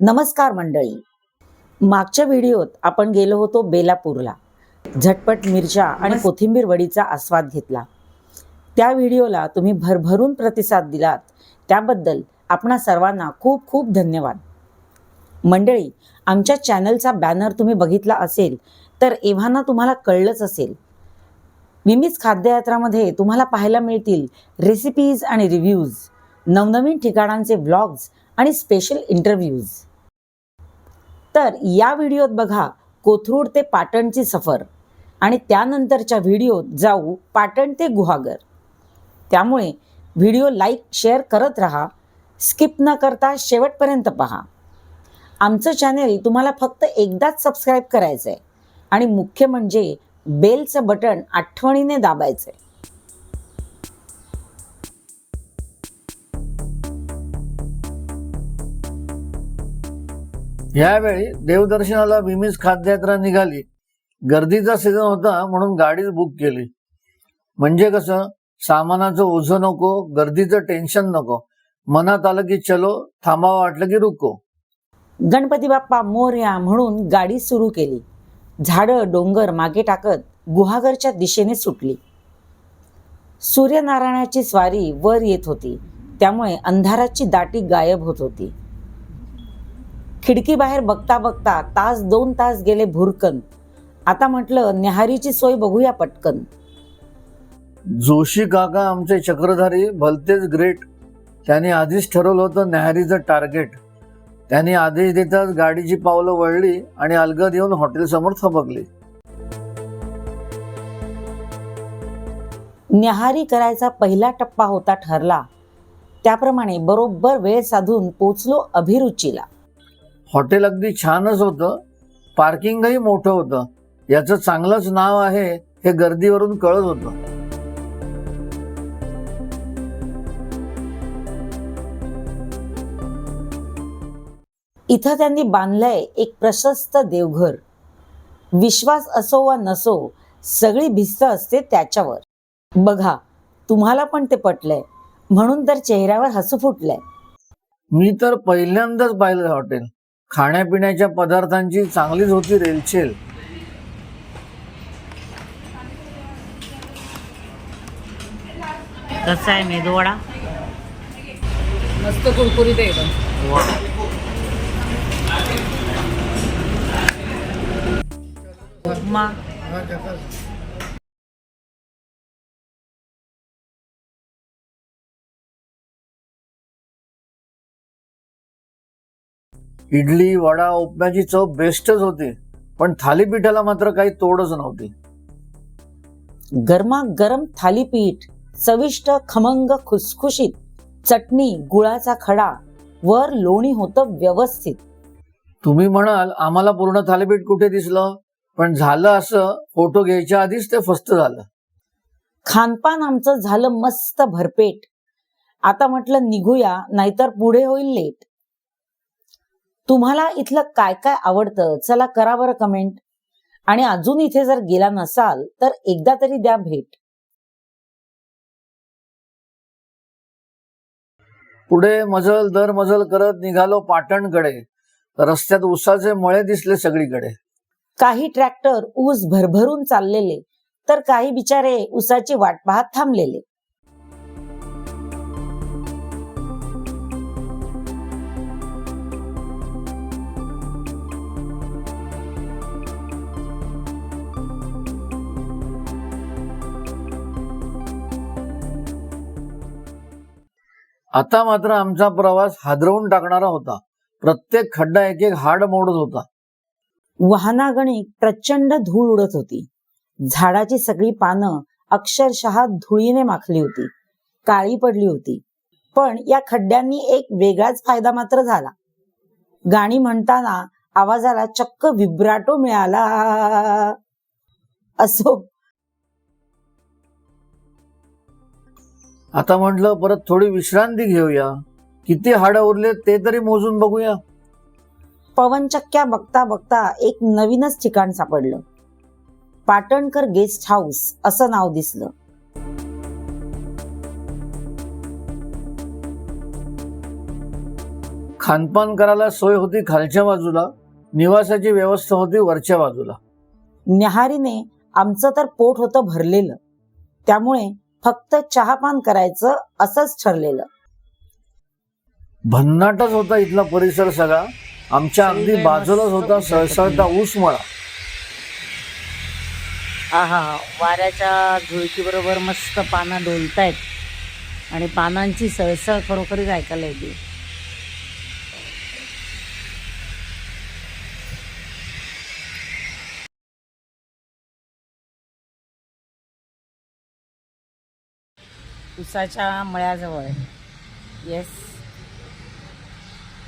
नमस्कार मंडळी. मागच्या व्हिडिओत आपण गेलो होतो बेलापूरला. झटपट मिरच्या आणि कोथिंबीर वडीचा आस्वाद घेतला. त्या व्हिडिओला तुम्ही भरभरून प्रतिसाद दिलात. त्याबद्दल आपणा सर्वांना खूप खूप धन्यवाद. मंडळी आमच्या चॅनलचा बॅनर तुम्ही बघितला असेल तर एव्हाना तुम्हाला कळलंच असेल. विमीज खाद्ययात्रामध्ये तुम्हाला पाहायला मिळतील रेसिपीज आणि रिव्ह्यूज नवनवीन ठिकाणांचे व्लॉग्स आणि स्पेशल इंटरव्ह्यूज तर या व्हिडिओत बघा कोथरूड ते पाटणची सफर आणि त्यानंतरच्या व्हिडिओत जाऊ पाटण ते गुहागर. त्यामुळे व्हिडिओ लाईक शेअर करत राहा स्किप न करता शेवटपर्यंत पहा. आमचं चॅनेल तुम्हाला फक्त एकदाच सबस्क्राईब करायचं आहे आणि मुख्य म्हणजे बेलचं बटन आठवणीने दाबायचं आहे यावेळी देवदर्शनाला विमीज खाद्ययात्रा निघाली. गर्दीचा सीझन होता म्हणून गाडीच बुक केली. म्हणजे कसं? सामानाचं ओझं नको गर्दीचं टेन्शन नको. मनात आलं की चलो थांबावं वाटलं की रुको. गणपती बाप्पा मोर्या म्हणून गाडी सुरू केली. झाडं डोंगर मागे टाकत गुहागरच्या दिशेने सुटली. सूर्यनारायणाची स्वारी वर येत होती. त्यामुळे अंधाराची दाटी गायब होत होती. खिडकी बाहेर बघता बघता तास दोन तास गेले भुरकन. आता म्हटलं न्याहारीची सोय बघूया पटकन. जोशी काका आमचे चक्रधारी भलतेच ग्रेट त्यांनी आधीच ठरवलं होतं न्याहारीचं टार्गेट त्यांनी आदेश देताच गाडीची पावलं वळली आणि अलगद येऊन हॉटेल समोर थबकली. न्याहारी करायचा पहिला टप्पा होता ठरला. त्याप्रमाणे बरोबर वेळ साधून पोचलो अभिरुचीला. हॉटेल अगदी छानच होतं. पार्किंगही मोठं होतं. याचं चांगलंच नाव आहे हे गर्दीवरून कळत होतं. इथं त्यांनी बांधलंय एक प्रशस्त देवघर. विश्वास असो वा नसो सगळी भिस्त असते त्याच्यावर. बघा तुम्हाला पण ते पटलंय. म्हणून तर चेहऱ्यावर हसू फुटलंय. मी तर पहिल्यांदाच पाहिलं हॉटेल. खाण्यापिण्याच्या पदार्थांची चांगलीच होती रेलचेल. कसा आहे मेदूवडा मस्त कुरकुरीत आहे एकदम. उपमा. इडली वडा उपम्याची चव बेस्टच होती. पण थालीपीठाला मात्र काही तोडच नव्हती. गरमागरम थालीपीठ चविष्ट खमंग खुसखुशीत चटणी गुळाचा खडा वर लोणी होतं व्यवस्थित. तुम्ही म्हणाल आम्हाला पूर्ण थालीपीठ कुठे दिसलं? पण झालं असं फोटो घ्यायच्या आधीच ते फस्त झालं. खानपान आमचं झालं मस्त भरपेट. आता म्हटलं निघूया नाहीतर पुढे होईल लेट. तुम्हाला इथलं काय काय आवडतं? चला करा बरं कमेंट आणि अजून इथे जर गेला नसाल तर एकदा तरी द्या भेट. पुढे मजल दर मजल करत निघालो पाटणकडे. रस्त्यात उसाचे मळे दिसले सगळीकडे. काही ट्रॅक्टर ऊस भरभरून चाललेले तर काही बिचारे ऊसाची वाट पाहत थांबलेले. आता मात्र आमचा प्रवास हादरवून टाकणारा होता. प्रत्येक खड्डा एक एक हाड मोडत होता. वाहनागणी प्रचंड धूळ उडत होती. झाडाची सगळी पानं अक्षरशः धुळीने माखली होती. काळी पडली होती. पण या खड्ड्यांनी एक वेगळाच फायदा मात्र झाला. गाणी म्हणताना आवाजाला चक्क विब्राटो मिळाला. असो आता म्हटलं परत थोडी विश्रांती घेऊया. किती हाडं उरले ते तरी मोजून बघूया. पवनचक्क्या बघता बघता एक नवीनच ठिकाण सापडलं. पाटणकर गेस्ट हाऊस असं नाव दिसलं. खानपान करायला सोय होती खालच्या बाजूला निवासाची व्यवस्था होती वरच्या बाजूला. न्याहारीने आमचं तर पोट होतं भरलेलं. त्यामुळे फक्त चहापान करायचं असंच ठरलेलं. भन्नाटच होता इथला परिसर सगळा. आमच्या अगदी बाजूलाच होता सळसळता ऊस मळा. हा हा वाऱ्याच्या झुळकी बरोबर मस्त पानं डोलतायत. आणि पानांची सळसळ खरोखरीच ऐकायला येते. उसाच्या मळ्याजवळ. येस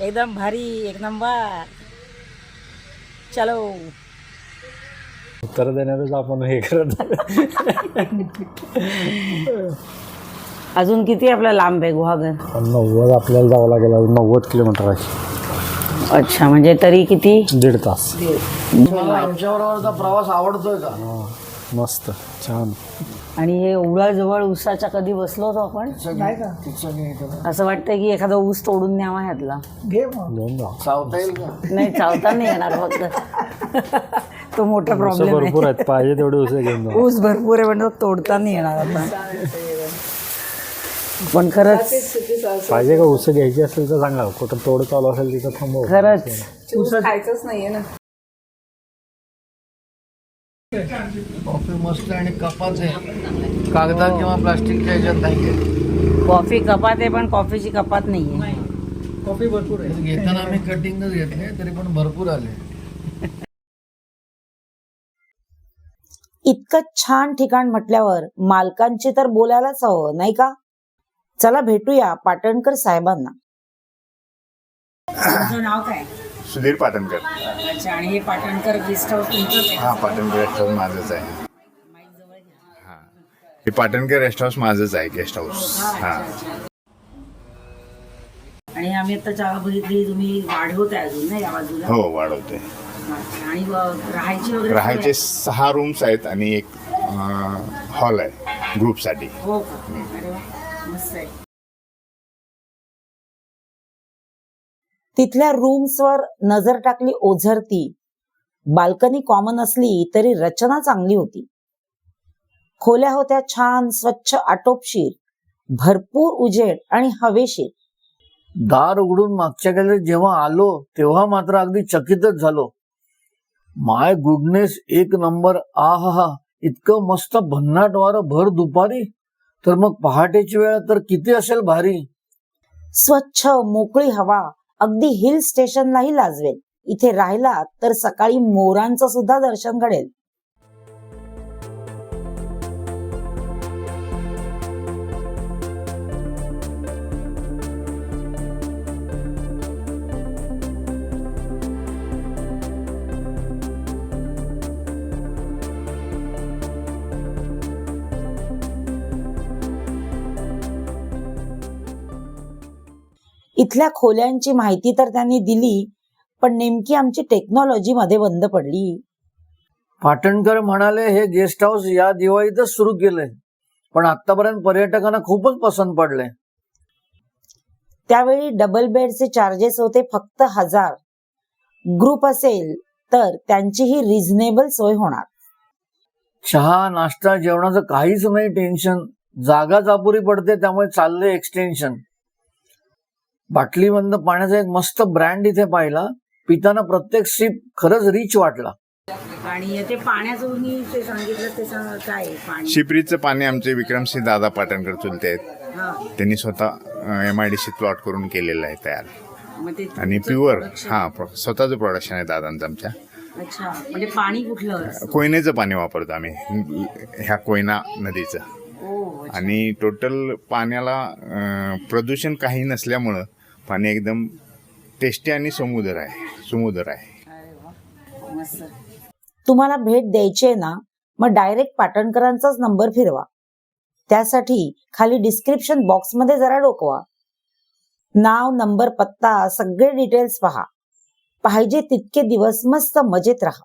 एकदम भारी एक नंबर. चलो. उत्तर देण्यातच आपण हे करत अजून किती आपला लांब आहे गुहागर? नव्वद आपल्याला जावं लागेल अजून नव्वद किलोमीटर आहे. अच्छा म्हणजे तरी किती? दीड तास. तुम्हाला आमच्याबरोबरचा प्रवास आवडतोय का? मस्त छान. आणि हे एवढ्या जवळ ऊसाच्या कधी बसलो होतो आपण? असं वाटतंय की एखादा ऊस तोडून न्यावा ह्यातला. चावता येईल का? नाही चावता नाही येणार फक्त. तो मोठा ऊस प्रॉब्लेम भरपूर आहे आहेत पाहिजे तेवढे उसे घेऊन जा ऊस भरपूर आहे तो तोडता नाही येणार आता पण खरंच पाहिजे का उसे घ्यायची असेल तर सांगा कुठं तोड चालू असेल तिथं थांबव. खरंच. खायचंच नाहीये ना. कॉफी मस्त आहे आणि कपाच आहे. कागदा किंवा प्लास्टिकच्या ह्याच्यात नाहीये कॉफी कपात आहे पण कॉफीची कपात नाहीये कॉफी भरपूर आहे. घेताना आम्ही कटिंगच घेतले तरी पण भरपूर आले. इतकं छान ठिकाण म्हटल्यावर मालकांची तर बोलायलाच हवं नाही का? चला भेटूया पाटणकर साहेबांना. नाव काय? सुधीर पाटणकर. अच्छा आणि हे पाटणकर गेस्ट हाऊस तुमचं हा पाटणकर रेस्ट हाऊस माझंच आहे. हा. हे पाटणकर रेस्ट हाऊस माझंच आहे गेस्ट हाऊस. हा. आणि आम्ही आता चहा बघितली तुम्ही वाढवत आहे अजून ना या बाजूला? हो वाढवते. आणि व राहायची वगैरे राहायचे सहा रूम्स आहेत आणि एक हॉल आहे ग्रुपसाठी हो का? अरे वा मस्त आहे. तिथल्या रूम्सवर नजर टाकली ओझरती. बाल्कनी कॉमन असली तरी रचना चांगली होती. खोल्या होत्या छान स्वच्छ आटोपशीर भरपूर उजेड आणि हवेशीर. दार उघडून मागच्या गेले जेव्हा आलो तेव्हा मात्र अगदी चकितच झालो. माय गुडनेस एक नंबर आहा इतकं मस्त भन्नाट वारं भर दुपारी? तर मग पहाटेची वेळ तर किती असेल भारी? स्वच्छ मोकळी हवा अगदी हिल स्टेशनलाही लाजवेल. इथे राहिला तर सकाळी मोरांचं सुद्धा दर्शन घडेल. इथल्या खोल्यांची माहिती तर त्यांनी दिली पण नेमकी आमची टेक्नॉलॉजी मध्ये बंद पडली. पाटणकर म्हणाले हे गेस्ट हाऊस या दिवाळीतच सुरू केलंय पण आतापर्यंत पर्यटकांना खूपच पसंत पडले त्यावेळी डबल बेडचे चार्जेस होते फक्त हजार. ग्रुप असेल तर त्यांचीही रिझनेबल सोय होणार. चहा नाश्ता जेवणाचं काहीच नाही टेन्शन जागाच अपुरी पडते त्यामुळे चाललंय एक्सटेन्शन बाटलीबंद पाण्याचा एक मस्त ब्रँड इथे पाहिला. पिताना प्रत्येक सिप खरंच रिच वाटला. आणि ते पाण्याचं तुम्ही ते सांगितलं ते सांग काय आहे पाणी? शिपरीचं पाणी आमचे विक्रमसिंह दादा पाटणकर चुलते आहेत. त्यांनी स्वतः M I D C plot करून केलेलं आहे तयार. आणि प्युअर. हा स्वतःचं प्रोडक्शन आहे दादांचं आमच्या. अच्छा म्हणजे पाणी कुठलं? कोयनेचं पाणी वापरतो आम्ही. ह्या कोयना नदीचं. आणि टोटल पाण्याला प्रदूषण काही नसल्यामुळं पाणी एकदम टेस्टी आणि समुद्र आहे समुद्र आहे. अरे वा मस्त. तुम्हाला भेट द्यायची आहे ना मग डायरेक्ट पाटणकरांचाच नंबर फिरवा. त्यासाठी खाली डिस्क्रिप्शन बॉक्समध्ये जरा डोकवा. नाव नंबर पत्ता सगळे डिटेल्स पहा. पाहिजे तितके दिवस मस्त मजेत राहा.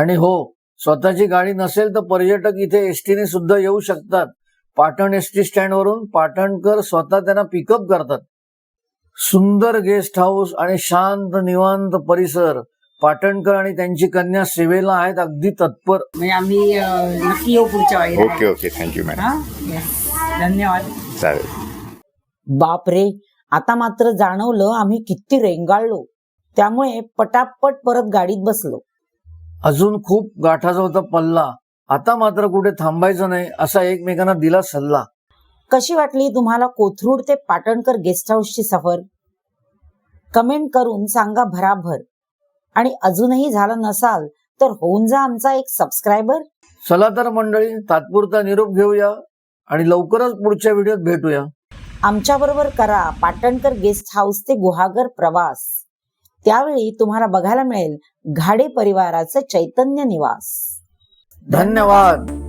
आणि हो स्वतःची गाडी नसेल तर पर्यटक इथे एसटीने सुद्धा येऊ शकतात. पाटण एस टी स्टँड वरून पाटणकर स्वतः त्यांना पिकअप करतात. सुंदर गेस्ट हाऊस आणि शांत निवांत परिसर. पाटणकर आणि त्यांची कन्या सेवेला आहेत अगदी तत्पर. म्हणजे आम्ही अं, नक्की येऊ पुढच्या वेळी ओके ओके. थँक्यू मॅडम हा. धन्यवाद. चालेल. बापरे आता मात्र जाणवलं आम्ही किती रेंगाळलो. त्यामुळे पटापट परत गाडीत बसलो. अजून खूप गाठाचा होता पल्ला. आता मात्र कुठे थांबायचं नाही असा एकमेकांना दिला सल्ला. कशी वाटली तुम्हाला कोथरूड ते पाटणकर गेस्ट हाऊसची सफर? कमेंट करून सांगा भराभर. आणि अजूनही झालं नसाल तर होऊन जा आमचा एक सबस्क्रायबर. चला तर मंडळी तात्पुरता निरोप घेऊया आणि लवकरच पुढच्या व्हिडिओत भेटूया. आमच्या बरोबर करा पाटणकर गेस्ट हाऊस ते गुहागर प्रवास. त्यावेळी तुम्हाला बघायला मिळेल घाडे परिवाराचं चैतन्य निवास. धन्यवाद.